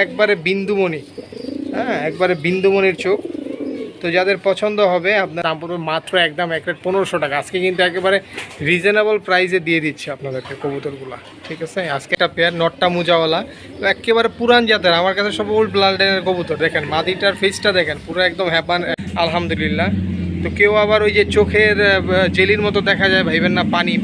একবারে বিন্দুমণি। হ্যাঁ একবারে বিন্দুমণির চোখ। তো যাদের পছন্দ হবে, আপনার দাম পড়বে মাত্র একদম এক রেট পনেরোশো টাকা। আজকে কিন্তু একেবারে রিজনেবল প্রাইসে দিয়ে দিচ্ছে আপনাদেরকে কবুতরগুলো। ঠিক আছে? আজকে একটা পেয়ার নটটা মুজাওয়ালা। একেবারে পুরান জাতের, আমার কাছে সব ওল্ড ব্লাডের কবুতর। দেখেন, মাদিটার ফেসটা দেখেন, পুরো একদম হ্যাপান আলহামদুলিল্লাহ। তো কেউ আবার ওই যে চোখের জেলির মতো দেখা যায়, ভাইবেন না, পানি।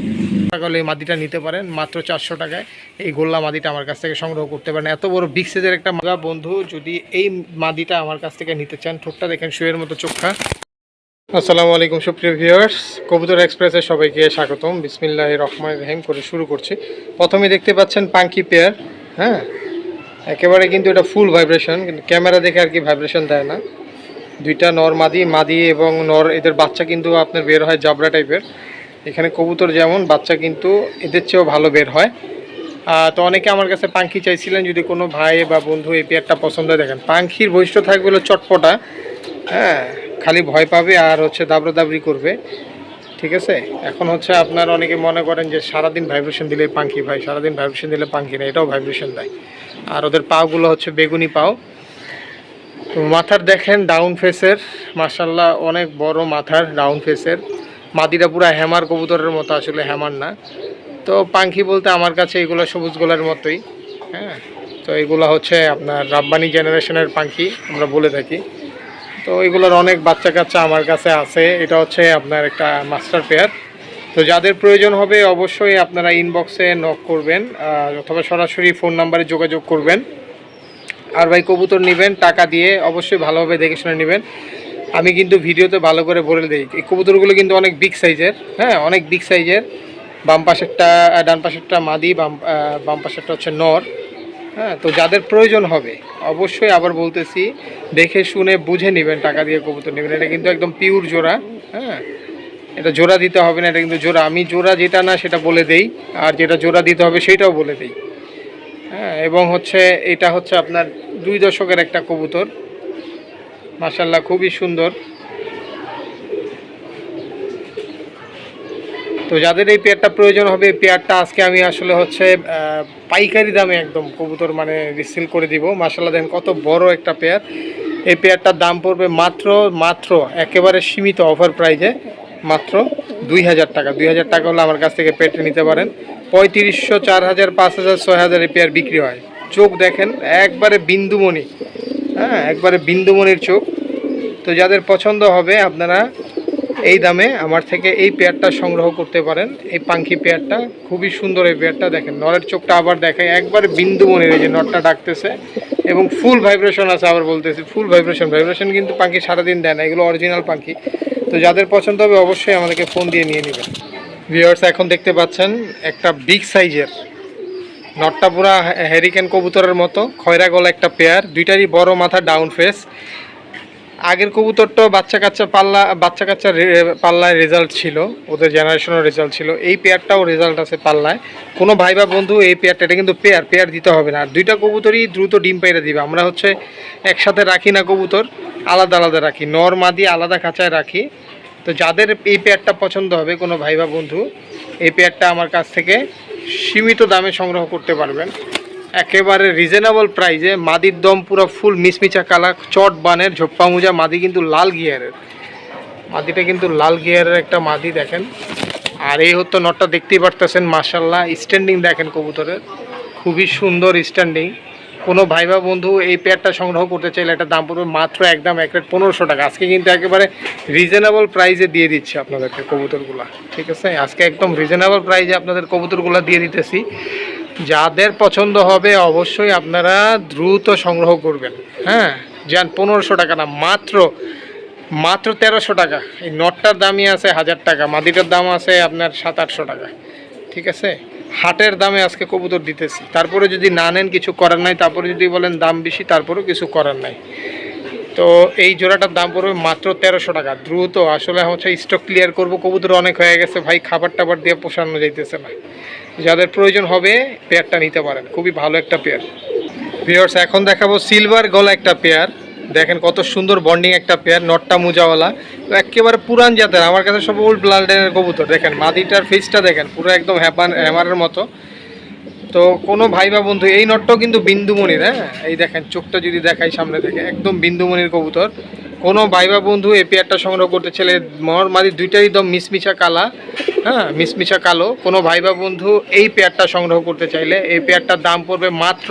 তাহলে এই মাদিটা নিতে পারেন, মাত্র চারশো টাকায়। এই গোল্লা মাদিটা আমার কাছ থেকে সংগ্রহ করতে পারেন। এত বড় বিগ সাইজের একটা মাদা। বন্ধু, যদি এই মাদিটা আমার কাছ থেকে নিতে চান, ঠোঁটটা দেখেন শুয়ের মতো চোখা আসসালামু আলাইকুম, সুপ্রিয় ভিউয়ার্স কবুতর এক্সপ্রেসের সবাইকে স্বাগতম। বিসমিল্লাহ রহমান রহিম করে শুরু করছি। প্রথমে দেখতে পাচ্ছেন পাঙ্কি পেয়ার হ্যাঁ? একেবারে কিন্তু এটা ফুল ভাইব্রেশন কিন্তু ক্যামেরা দেখে আর কি ভাইব্রেশন দেয় না। দুইটা নর মাদি মাদি এবং নর, এদের বাচ্চা কিন্তু আপনার বের হয় জাবরা টাইপের এখানে কবুতর যেমন, বাচ্চা কিন্তু এদের চেয়েও ভালো বের হয়। তো অনেকে আমার কাছে পাঙ্খি চাইছিলেন, যদি কোনো ভাই বা বন্ধু এই পেয়ারটা পছন্দ দেখেন, পাঙ্খির বৈশিষ্ট্য থাকবে হলো চটপটা। হ্যাঁ খালি ভয় পাবে আর হচ্ছে দাবরি করবে। ঠিক আছে? এখন হচ্ছে আপনার অনেকে মনে করেন যে সারাদিন ভাইব্রেশন দিলে পাঙ্খি ভাই, সারাদিন ভাইব্রেশন দিলে পাঙ্খি না এটাও ভাইব্রেশন দেয়। আর ওদের পাওগুলো হচ্ছে বেগুনি পাও। তো মাথার দেখেন ডাউন ফেসের মার্শাল্লাহ অনেক বড় মাথার ডাউন ফেসের মাদিটা পুরো হ্যামার কবুতরের মতো আসলে হ্যামার না। তো পাখি বলতে আমার কাছে এগুলো সবুজ গোলার মতোই হ্যাঁ? তো এগুলো হচ্ছে আপনার রাব্বানি জেনারেশনের পাখি আমরা বলে থাকি। তো এগুলোর অনেক বাচ্চা কাচ্চা আমার কাছে আছে, এটা হচ্ছে আপনার একটা মাস্টার পেয়ার তো যাদের প্রয়োজন হবে অবশ্যই আপনারা ইনবক্সে নক করবেন অথবা সরাসরি ফোন নাম্বারে যোগাযোগ করবেন। আর ভাই, কবুতর নেবেন, টাকা দিয়ে অবশ্যই ভালোভাবে দেখে শুনে নেবেন। আমি কিন্তু ভিডিওতে ভালো করে বলে দিই, এই কবুতরগুলো কিন্তু অনেক বিগ সাইজের হ্যাঁ অনেক বিগ সাইজের বাম পাশেরটা ডান পাশেরটা মাদি, বাম বাম পাশেরটা হচ্ছে নর হ্যাঁ তো যাদের প্রয়োজন হবে, অবশ্যই আবার বলতেছি, দেখে শুনে বুঝে নেবেন টাকা দিয়ে কবুতর নেবেন। এটা কিন্তু একদম পিওর জোড়া হ্যাঁ এটা জোড়া দিতে হবে না, এটা কিন্তু জোড়া। আমি জোড়া যেটা না সেটা বলে দেই, আর যেটা জোড়া দিতে হবে সেটাও বলে দিই। হ্যাঁ এবং হচ্ছে, এটা হচ্ছে আপনার দুই দশকের একটা কবুতর মাসাল্লাহ খুবই সুন্দর। তো যাদের এই পেয়ারটা প্রয়োজন হবে, এই পেয়ারটা আজকে আমি আসলে হচ্ছে পাইকারি দামে একদম কবুতর মানে রিসিল করে দিব। মাসাল্লাহ দেখেন কত বড় একটা পেয়ার। এই পেয়ারটার দাম পড়বে মাত্র মাত্র একেবারে সীমিত অফার প্রাইজে মাত্র দুই হাজার টাকা। দুই হাজার টাকা হলে আমার কাছ থেকে পেটে নিতে পারেন। পঁয়ত্রিশশো, চার হাজার, পাঁচ হাজার, ছয় হাজার এই পেয়ার বিক্রি হয়। চোখ দেখেন, একবারে বিন্দুমণি। হ্যাঁ একবারে বিন্দুমণির চোখ। তো যাদের পছন্দ হবে, আপনারা এই দামে আমার থেকে এই পেয়ারটা সংগ্রহ করতে পারেন। এই পাঙ্খি পেয়ারটা, খুবই সুন্দর এই পেয়ারটা দেখেন। নরের চোখটা আবার দেখায় একবারে বিন্দুমণির এই যে নটটা ডাকতেছে। এবং ফুল ভাইব্রেশন আছে আবার বলতেছি ফুল ভাইব্রেশন ভাইব্রেশন কিন্তু পাখি সারাদিন দেয় না, এগুলো অরিজিনাল পাখি তো যাদের পছন্দ হবে, অবশ্যই আমাদেরকে ফোন দিয়ে নিয়ে নেবেন। ভিউয়ার্স এখন দেখতে পাচ্ছেন একটা বিগ সাইজের নটটা পুরা হ্যারিকেন কবুতরের মতো, খয়রা গলা একটা পেয়ার দুইটারই বড় মাথা ডাউন ফেস আগের কবুতরটা বাচ্চা কাচ্চা পাল্লা, বাচ্চা কাচ্চা পাল্লায় রেজাল্ট ছিল, ওদের জেনারেশনের রেজাল্ট ছিল। এই পেয়ারটাও রেজাল্ট আছে পাল্লায়। কোনো ভাই বা বন্ধু এই পেয়ারটা এটা কিন্তু পেয়ার পেয়ার দিতে হবে না। আর দুইটা কবুতরই দ্রুত ডিম পাইরা দিবে। আমরা হচ্ছে একসাথে রাখি না কবুতর, আলাদা আলাদা রাখি। নর মাদি আলাদা খাঁচায় রাখি। তো যাদের এই পেয়ারটা পছন্দ হবে, কোনো ভাই বা বন্ধু এই পেয়ারটা আমার কাছ থেকে সীমিত দামে সংগ্রহ করতে পারবেন। একেবারে রিজনেবল প্রাইজে মাদির দম পুরো ফুল মিসমিচা কালা চট বানের ঝোপ্পা মুজা মাদি কিন্তু লাল গিয়ারের। মাদিটা কিন্তু লাল গিয়ারের একটা মাদি দেখেন। আর এই হতো নটটা দেখতেই পারতেছেন মার্শাল্লাহ স্ট্যান্ডিং দেখেন কবুতরের। খুবই সুন্দর স্ট্যান্ডিং কোনো ভাই বা বন্ধু এই পেয়ারটা সংগ্রহ করতে চাইলে এটা দাম পড়বে মাত্র একদম এক রেট পনেরোশো টাকা। আজকে কিন্তু একেবারে রিজনেবল প্রাইজে দিয়ে দিচ্ছে আপনাদেরকে কবুতরগুলা, ঠিক আছে? আজকে একদম রিজনেবল প্রাইজে আপনাদের কবুতরগুলা দিয়ে দিতেছি। যাদের পছন্দ হবে অবশ্যই আপনারা দ্রুত সংগ্রহ করবেন হ্যাঁ? যান পনেরোশো টাকা না, মাত্র মাত্র তেরোশো টাকা। এই নটটার দামই আছে হাজার টাকা, মাদিটার দাম আছে আপনার সাত আটশো টাকা, ঠিক আছে? হাটের দামে আজকে কবুতর দিতেছি। তারপরে যদি না নেন কিছু করার নাই, তারপরে যদি বলেন দাম বেশি, তারপরেও কিছু করার নাই। তো এই জোড়াটার দাম পড়বে মাত্র তেরোশো টাকা। দ্রুত আসলে হচ্ছে স্টক ক্লিয়ার করব, কবুতর অনেক হয়ে গেছে। ভাই, খাবার টাবার দিয়ে পোষানো যাইতেছে না। যাদের প্রয়োজন হবে পেয়ারটা নিতে পারেন। খুবই ভালো একটা পেয়ার ভিউয়ার্স এখন দেখাবো সিলভার গলা একটা পেয়ার দেখেন কত সুন্দর বন্ডিং একটা পেয়ার নটটা মুজাওয়ালা। একেবারে পুরান জাতের, আমার কাছে সব ওল্ড ব্লাডের কবুতর। দেখেন, মাদিটার ফেসটা দেখেন, পুরো একদম হ্যাপান হ্যামারের মতো। তো কোনো ভাই বা বন্ধু, এই নটটাও কিন্তু বিন্দুমণির হ্যাঁ? এই দেখেন, চোখটা যদি দেখাই সামনে থেকে, একদম বিন্দুমণির কবুতর। কোনো ভাই বা বন্ধু এই পেয়ারটা সংগ্রহ করতে চাইলে, মর মাদি দুইটাই একদম মিসমিশা কালা হ্যাঁ? মিসমিশা কালো। কোনো ভাই বা বন্ধু এই পেয়ারটা সংগ্রহ করতে চাইলে, এই পেয়ারটার দাম পড়বে মাত্র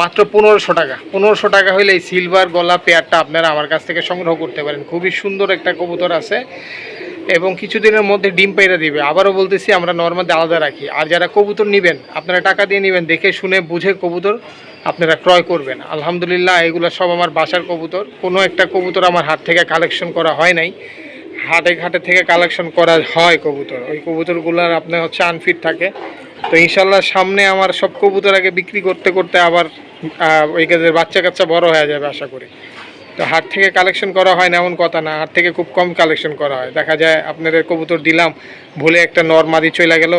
মাত্র পনেরোশো টাকা। পনেরোশো টাকা হলে এই সিলভার গলা, পেয়ারটা আপনারা আমার কাছ থেকে সংগ্রহ করতে পারেন। খুবই সুন্দর একটা কবুতর আছে এবং কিছুদিনের মধ্যে ডিম পাইরা দিবে। আবারও বলতেছি, আমরা নর্মাল আলাদা রাখি। আর যারা কবুতর নেবেন, আপনারা টাকা দিয়ে নেবেন, দেখে শুনে বুঝে কবুতর আপনারা ক্রয় করবেন। আলহামদুলিল্লাহ, এগুলো সব আমার বাসার কবুতর। কোনো একটা কবুতর আমার হাত থেকে কালেকশন করা হয় নাই। হাটে ঘাটে থেকে কালেকশন করা হয় কবুতর। ওই কবুতরগুলোর আপনার হচ্ছে আনফিট থাকে। তো ইনশাল্লাহ সামনে আমার সব কবুতর আগে বিক্রি করতে করতে আবার ওই কাজের বাচ্চা কাচ্চা বড় হয়ে যাবে আশা করি। তো হাট থেকে কালেকশন করা হয় না, এমন কথা না। হাট থেকে খুব কম কালেকশন করা হয়। দেখা যায় আপনাদের কবুতর দিলাম, ভুলে একটা নর্মাদি চলে গেল।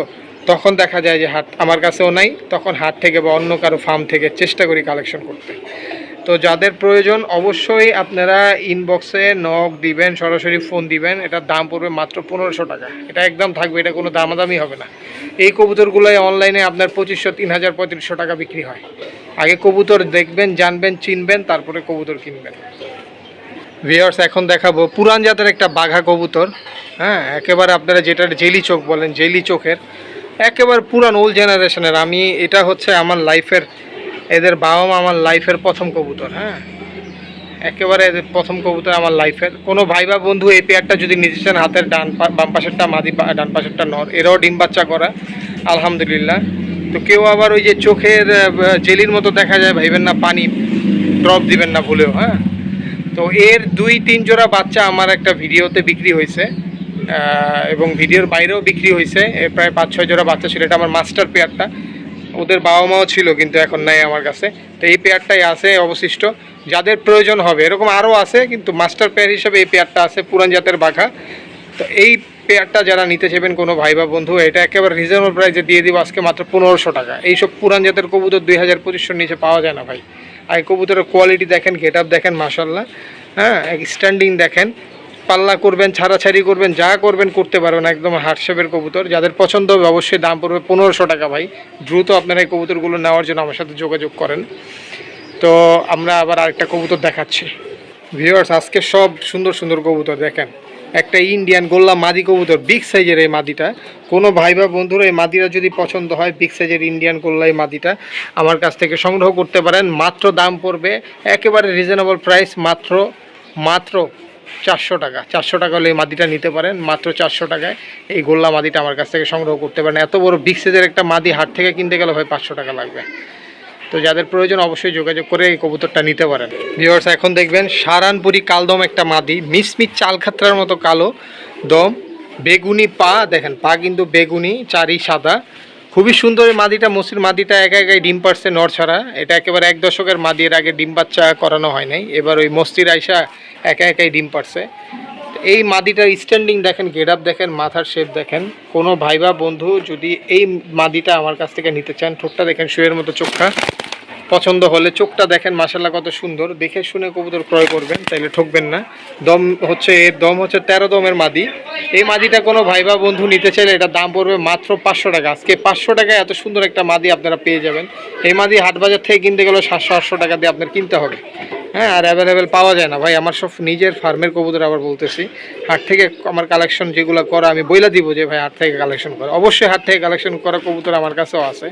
তখন দেখা যায় যে হাট আমার কাছেও নাই, তখন হাট থেকে বা অন্য কারও ফার্ম থেকে চেষ্টা করি কালেকশন করতে। তো যাদের প্রয়োজন অবশ্যই আপনারা ইনবক্সে নক দিবেন, সরাসরি ফোন দিবেন। এটার দাম পড়বে মাত্র পনেরোশো টাকা। এটা একদম থাকবে, এটা কোনো দামাদামি হবে না। এই কবুতরগুলোই অনলাইনে আপনার পঁচিশশো, তিন হাজার, পঁয়ত্রিশশো টাকা বিক্রি হয়। আগে কবুতর দেখবেন, জানবেন, চিনবেন, তারপরে কবুতর কিনবেন। ভিওর্স এখন দেখাবো পুরান জাতের একটা বাঘা কবুতর। হ্যাঁ একেবারে আপনারা যেটা জেলি চোখ বলেন, জেলি চোখের, একেবারে পুরান ওল্ড জেনারেশনের আমি, এটা হচ্ছে আমার লাইফের এদের বাবা মা আমার লাইফের প্রথম কবুতর হ্যাঁ? একেবারে এদের প্রথম কবুতর আমার লাইফের। কোনো ভাই বা বন্ধু এই পেয়ারটা যদি নিতে চান, হাতের ডান বাম পাশেরটা, মাদি ডান পাশেরটা নর, এরাও ডিম বাচ্চা করা, আলহামদুলিল্লাহ। তো কেউ আবার ওই যে চোখের জেলির মতো দেখা যায়, ভাইবেন না পানি ড্রপ দিবেন না ভুলেও হ্যাঁ? তো এর দুই, তিন জোড়া বাচ্চা আমার একটা ভিডিওতে বিক্রি হয়েছে এবং ভিডিওর বাইরেও বিক্রি হয়েছে। প্রায় পাঁচ, ছয় জোড়া বাচ্চা ছিল, এটা আমার মাস্টার পেয়ারটা। ওদের বাবা মাও ছিল কিন্তু এখন নাই আমার কাছে। তো এই পেয়ারটাই আছে, অবশিষ্ট। যাদের প্রয়োজন হবে, এরকম আরও আছে, কিন্তু মাস্টার পেয়ার হিসেবে এই পেয়ারটা আছে, পুরান জাতের বাঘা। তো এই পেয়ারটা যারা নিতে চাইবেন কোনো ভাই বা বন্ধু, এটা একেবারে রিজনেবল প্রাইসে দিয়ে দিব আজকে মাত্র পনেরোশো টাকা। এইসব পুরান জাতের কবুতর দুই হাজার পঁচিশশোর নিচে পাওয়া যায় না ভাই। আর কবুতরের কোয়ালিটি দেখেন গেট আপ দেখেন মাসাল্লাহ হ্যাঁ স্ট্যান্ডিং দেখেন। পাল্লা করবেন, ছাড়াছাড়ি করবেন, যা করবেন করতে পারবেন একদম হার্টশেপের কবুতর। যাদের পছন্দ হবে অবশ্যই দাম পড়বে পনেরোশো টাকা ভাই। দ্রুত আপনারা এই কবুতরগুলো নেওয়ার জন্য আমার সাথে যোগাযোগ করেন। তো আমরা আবার আরেকটা কবুতর দেখাচ্ছি। ভিউয়ার্স আজকে সব সুন্দর সুন্দর কবুতর দেখেন। একটা ইন্ডিয়ান গোল্লা মাদি কবুতর বিগ সাইজের এই মাদিটা। কোনো ভাই বা বন্ধুরা এই মাদিটা যদি পছন্দ হয় বিগ সাইজের ইন্ডিয়ান গোল্লা এই মাদিটা, আমার কাছ থেকে সংগ্রহ করতে পারেন। মাত্র দাম পড়বে একেবারে রিজনেবল প্রাইস মাত্র মাত্র চারশো টাকা। চারশো টাকা হলে এই মাদিটা নিতে পারেন। মাত্র চারশো টাকায় এই গোল্লা মাদিটা আমার কাছ থেকে সংগ্রহ করতে পারেন। এত বড় বিগ সাইজের একটা মাদি হাট থেকে কিনতে গেলে ভাই পাঁচশো টাকা লাগবে। তো যাদের প্রয়োজন অবশ্যই যোগাযোগ করে এই কবুতরটা নিতে পারেন। ভিউয়ার্স এখন দেখবেন সারানপুরি কালদম একটা মাদি, মিসমিস চাল খাত্রার মতো কালো দম, বেগুনি পা, দেখেন পা কিন্তু বেগুনি চারি সাদা। খুবই সুন্দর এই মাদিটা, মসির মাদিটা একা একাই ডিম পারছে নর ছাড়া। এটা একেবারে এক দশকের মাদি, এর আগে ডিম বাচ্চা করানো হয় নাই। এবার ওই মস্তির আইসা একা একাই ডিম পারছে এই মাদিটার স্ট্যান্ডিং দেখেন গেট আপ দেখেন, মাথার শেপ দেখেন। কোনো ভাই বা বন্ধু যদি এই মাদিটা আমার কাছ থেকে নিতে চান, ঠোঁটটা দেখেন, শুয়ের মতো চোখটা। পছন্দ হলে চোখটা দেখেন মাসাল্লাহ কত সুন্দর। দেখে শুনে কবুতর ক্রয় করবেন, তাইলে ঠকবেন না। দম হচ্ছে, এর দম হচ্ছে তেরো দমের মাদি। এই মাদিটা কোনো ভাই বা বন্ধু নিতে চাইলে এটা দাম পড়বে মাত্র পাঁচশো টাকা। আজকে পাঁচশো টাকায় এত সুন্দর একটা মাদি আপনারা পেয়ে যাবেন। এই মাদি হাট বাজার থেকে কিনতে গেলেও সাতশো আটশো টাকা দিয়ে আপনার কিনতে হবে। হ্যাঁ আর অ্যাভেলেবেল পাওয়া যায় না। ভাই, আমার সব নিজের ফার্মের কবুতর আবার বলতেছি। হাট থেকে আমার কালেকশন যেগুলো করা, আমি বইলা দিব যে ভাই হাট থেকে কালেকশন করা। অবশ্যই হাট থেকে কালেকশন করা কবুতর আমার কাছেও আছে।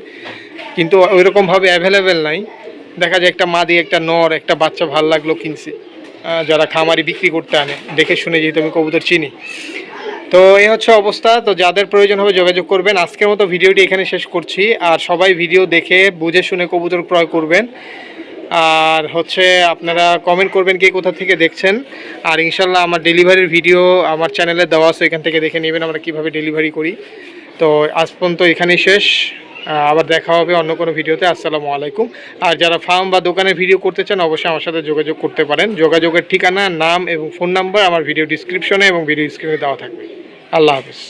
কিন্তু ওইরকমভাবে অ্যাভেলেবেল নাই। দেখা যায় একটা মা মাদি, একটা নর, একটা বাচ্চা ভালো লাগল কিনছি। যারা খামারি বিক্রি করতে আনে। দেখে শুনে যেহেতু আমি কবুতর চিনি। তো এই হচ্ছে অবস্থা। তো যাদের প্রয়োজন হবে যোগাযোগ করবেন। আজকের মতো ভিডিওটি এখানে শেষ করছি। আর সবাই ভিডিও দেখে, বুঝে শুনে কবুতর ক্রয় করবেন। আর হচ্ছে আপনারা কমেন্ট করবেন কে কোথা থেকে দেখছেন। আর ইনশাল্লাহ আমার ডেলিভারির ভিডিও আমার চ্যানেলে দেওয়া আছে, এখান থেকে দেখে নেবেন আমরা কীভাবে ডেলিভারি করি। তো আজ পর্যন্ত এখানেই শেষ। আবার দেখা হবে অন্য কোনো ভিডিওতে আসসালামু আলাইকুম। আর যারা ফার্ম বা দোকানের ভিডিও করতে চান, অবশ্যই আমার সাথে যোগাযোগ করতে পারেন। যোগাযোগের ঠিকানা, নাম এবং ফোন নাম্বার আমার ভিডিও ডিসক্রিপশনে এবং ভিডিও স্ক্রিনে দেওয়া থাকবে। আল্লাহ হাফিজ।